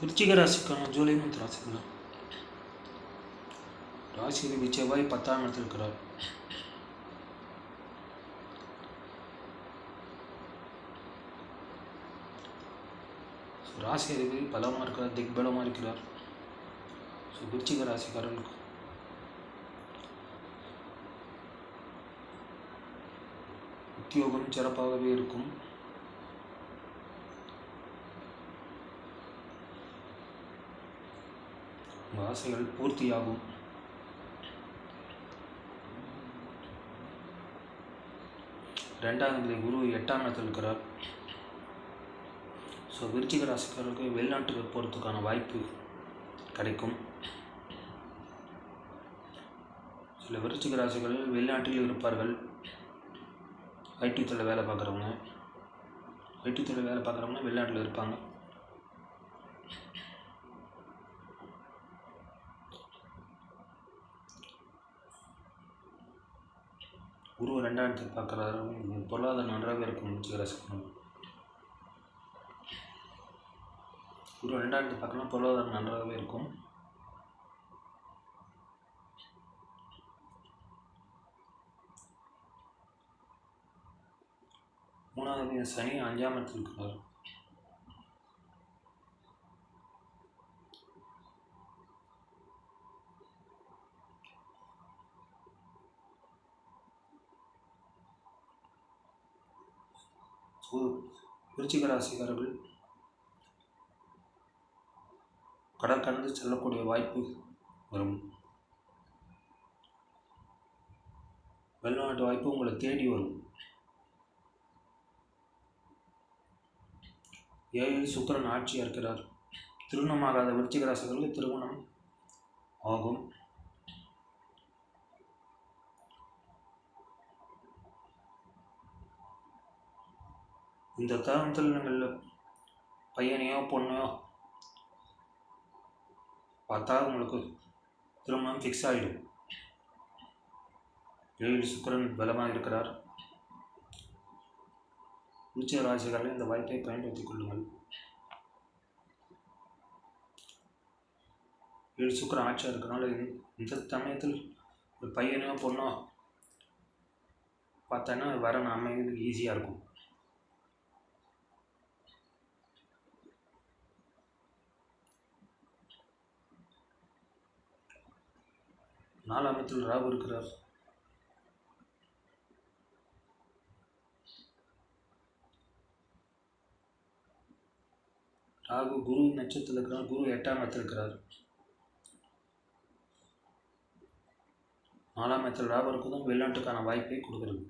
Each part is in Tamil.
விருச்சிக ராசிக்கான ஜூலை மந்த் ராசிக்குள்ள ராசியில் செவ்வாய் பத்தாம் இடத்தில் இருக்கிறார். ராசி அதிபதி பலமாக இருக்கிறார் திக்பலமாக இருக்கிறார். ஸோ விருச்சிக ராசிக்காரர்களுக்கு உத்தியோகம் சிறப்பாகவே இருக்கும். உங்கள் ஆசைகள் பூர்த்தியாகும். ரெண்டாம் நிலை குரு எட்டாம் இடத்தில் இருக்கிறார். ஸோ விருச்சிக ராசிக்காரருக்கு வெளிநாட்டுக்கு போகிறதுக்கான வாய்ப்பு கிடைக்கும். சில விருச்சிக ராசிகள் வெளிநாட்டில் இருப்பார்கள். ஐடி துறையில் வேலை பார்க்குறவங்க. ஐடி துறையில் வேலை பார்க்குறவங்க வெளிநாட்டில் இருப்பாங்க. குரு ரெண்டாம் இடத்தை பார்க்குறாரு பொருளாதாரம் நன்றாக இருக்கும் விருச்சிக குரு ரெண்டாம் இடத்தை பார்க்கலாம் பொருளாதாரம் நன்றாகவே இருக்கும். மூணாவது சனி அஞ்சாம் இடத்தில் இருக்கிறார் ஸோ விருச்சிக ராசிக்காரர்கள் கடல் கடந்து செல்லக்கூடிய வாய்ப்பு வரும். வெளிநாட்டு வாய்ப்பு உங்களை தேடி வரும். ஏழில் சுக்கரன் ஆட்சியாக இருக்கிறார் திருமணமாகாத விருச்சிக ராசிகளுக்கு திருமணம் ஆகும். இந்த தருணத்தில் பையனையோ பொண்ணையோ பார்த்தா உங்களுக்கு திருமணம் ஃபிக்ஸ் ஆகிடும் ஏழு சுக்கிரன் பலமாக இருக்கிறார். உச்ச ராசிகளில் இந்த வாய்ப்பை பயன்படுத்திக் கொள்ளுங்கள். ஏழு சுக்கரன் ஆட்சியாக இருக்கிறனால இந்த- சமயத்தில் ஒரு பையனையோ பொண்ணோ பார்த்தோன்னா வர அமைகிறது ஈஸியாக இருக்கும். நாலாம் இடத்தில் ராகு இருக்கிறார். ராகு குரு நட்சத்திரத்தில் இருக்கிறார். குரு எட்டாம் இடத்தில் இருக்கிறார். நாலாம் இடத்தில் ராகு இருக்கிறதும் வெளிநாட்டுக்கான வாய்ப்பை கொடுக்குறது.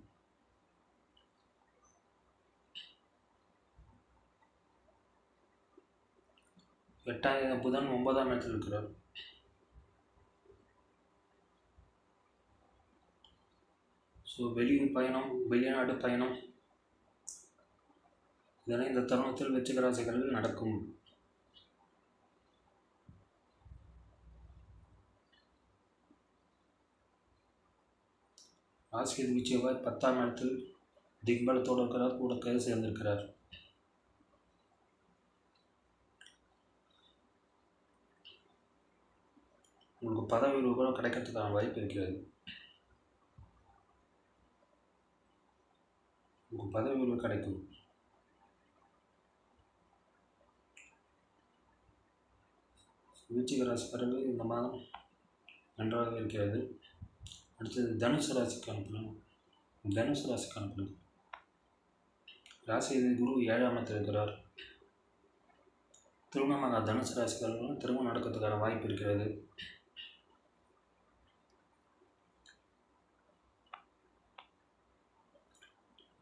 எட்டாம் புதன் ஒன்பதாம் இடத்தில் இருக்கிறார். ஸோ வெளியூர் பயணம் வெளிநாடு பயணம் இதெல்லாம் இந்த தருணத்தில் வெற்றிக ராசிகளில் நடக்கும். ஆசிரியர் செவ்வாய் பத்தாம் இடத்தில் திக்பலத்தோடு இருக்கிறார் கூட கை சேர்ந்திருக்கிறார். உங்களுக்கு பதவி கூட கிடைக்கிறதுக்கான வாய்ப்பு இருக்கிறது. உங்களுக்கு பதவி உயர்வு கிடைக்கும். விருச்சிக ராசிக்காரர்கள் இந்த மாதம் நன்றாக இருக்கிறது. அடுத்தது தனுசு ராசிக்கு அனுப்பணும் தனுசு ராசிக்கு அனுப்பணும் ராசி குரு ஏழாம் இடத்தில் இருக்கிறார். திருமணமாக தனுசு ராசிக்காரர்களும் திருமணம் நடக்கிறதுக்கான வாய்ப்பு இருக்கிறது.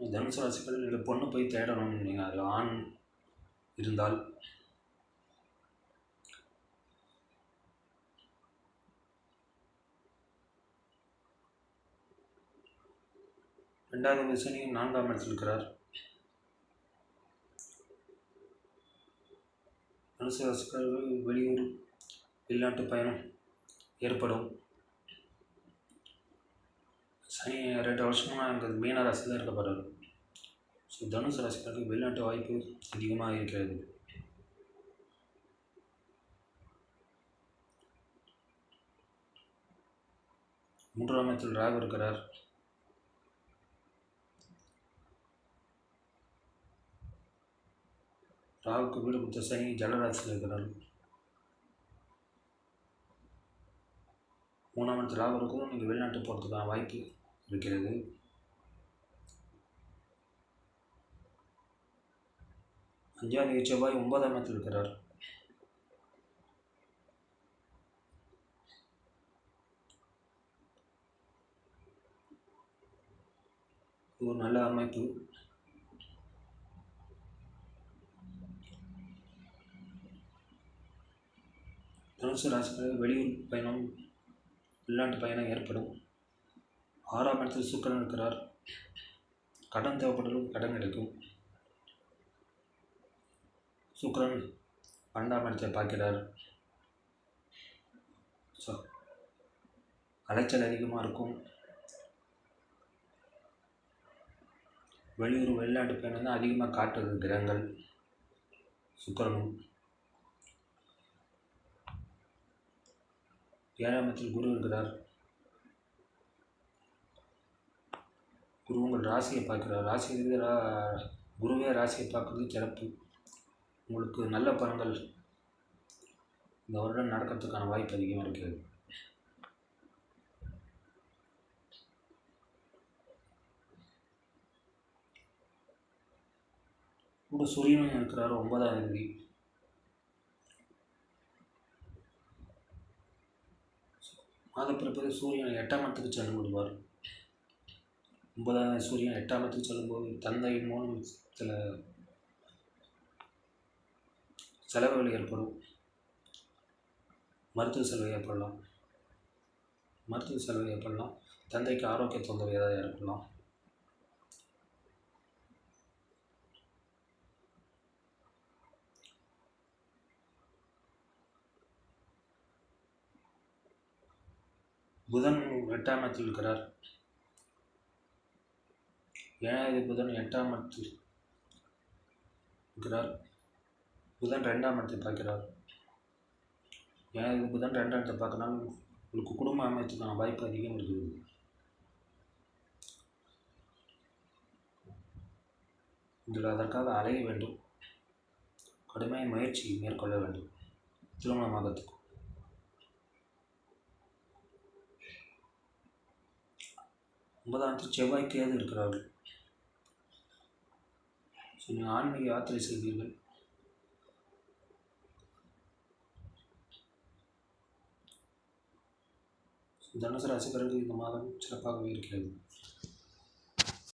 தனுசு ராசிக்காரர்கள் இல்லை பொண்ணு போய் தேடணும் நீங்கள் அது ஆண் இருந்தால் ரெண்டாவது சனி நான்காம் இடத்தில் இருக்கிறார். தனுசு ராசிக்காரர்கள் வெளியூர் வெளிநாட்டு பயணம் ஏற்படும். சனி ரெண்டு வருஷமாக இருக்கிறது மீன ராசியில் இருக்கப்படுறாரு ஸோ தனுசு ராசிக்காரருக்கு வெளிநாட்டு வாய்ப்பு அதிகமாக இருக்கிறது. மூன்றாம் இடத்தில் ராகு இருக்கிறார். ராகுக்கு வீடு கொடுத்த சனி ஜலராசியில் இருக்கிறார். மூணாம் இடத்தில் ராகு இருக்கும். நீங்கள் வெளிநாட்டு போகிறதுக்கான வாய்ப்பு இருக்கிறது. அஞ்சாம் தேதி செவ்வாய் ஒன்பதாம் இடத்தில் இருக்கிறார். ஒரு நல்ல அமைப்பு. தனுசு ராசிக்கு வெளியூர் பயணம் உள்நாட்டு பயணம் ஏற்படும். ஆறாம் இடத்தில் சுக்கரன் இருக்கிறார். கடன் தேவைப்பட்டாலும் கடன் கிடைக்கும். சுக்கரன் பன்னெண்டாம் இடத்தை பார்க்கிறார். ஸோ அலைச்சல் அதிகமாக இருக்கும். வெளியூர் வெளிநாட்டு பயணம் தான் அதிகமாக காட்டுறது கிரகங்கள். சுக்கரனும் ஏழாம் இடத்தில் குரு இருக்கிறார். குரு உங்கள் ராசியை பார்க்கிறார். ராசி ரா குருவே ராசியை பார்க்குறது சிறப்பு. உங்களுக்கு நல்ல பலன்கள் இந்த வருடம் நடக்கிறதுக்கான வாய்ப்பு அதிகமாக இருக்கிறது கூட சூரியனும் இருக்கிறார். ஒன்பதாம் தேதி. மாதப்பிறப்பது சூரியன் எட்டாம் இடத்துக்கு சென்று விடுவார். ஒன்பதாம் சூரியன் எட்டாம் இடத்துக்கு செல்லும்போது தந்தையின் மூலம் சில செலவுகள் ஏற்படும். மருத்துவ செலவு ஏற்படலாம். மருத்துவ செலவு ஏற்படலாம். தந்தைக்கு ஆரோக்கிய தொந்தரவு ஏதாவது ஏற்படலாம். புதன் எட்டாம் இடத்தில் இருக்கிறார். ஏழாவது புதன் எட்டாம் இடத்தில் இருக்கிறார். புதன் ரெண்டாம் இடத்தை பார்க்கிறார். ஏழாவது புதன் ரெண்டாம் இடத்தை பார்க்கறனால உங்களுக்கு குடும்ப அமைத்துக்கான வாய்ப்பு அதிகம் இருக்குது. இதில் அதற்காக அலைய வேண்டும். கடுமையான முயற்சி மேற்கொள்ள வேண்டும். திருமணமாகத்துக்கு ஒன்பதாம் செவ்வாய் கேது இருக்கிறார்கள். நீங்கள் ஆன்மீக யாத்திரை செய்வீர்கள் தனுசு ராசிக்காரர்கள் இந்த மாதம் சிறப்பாகவே இருக்கிறது.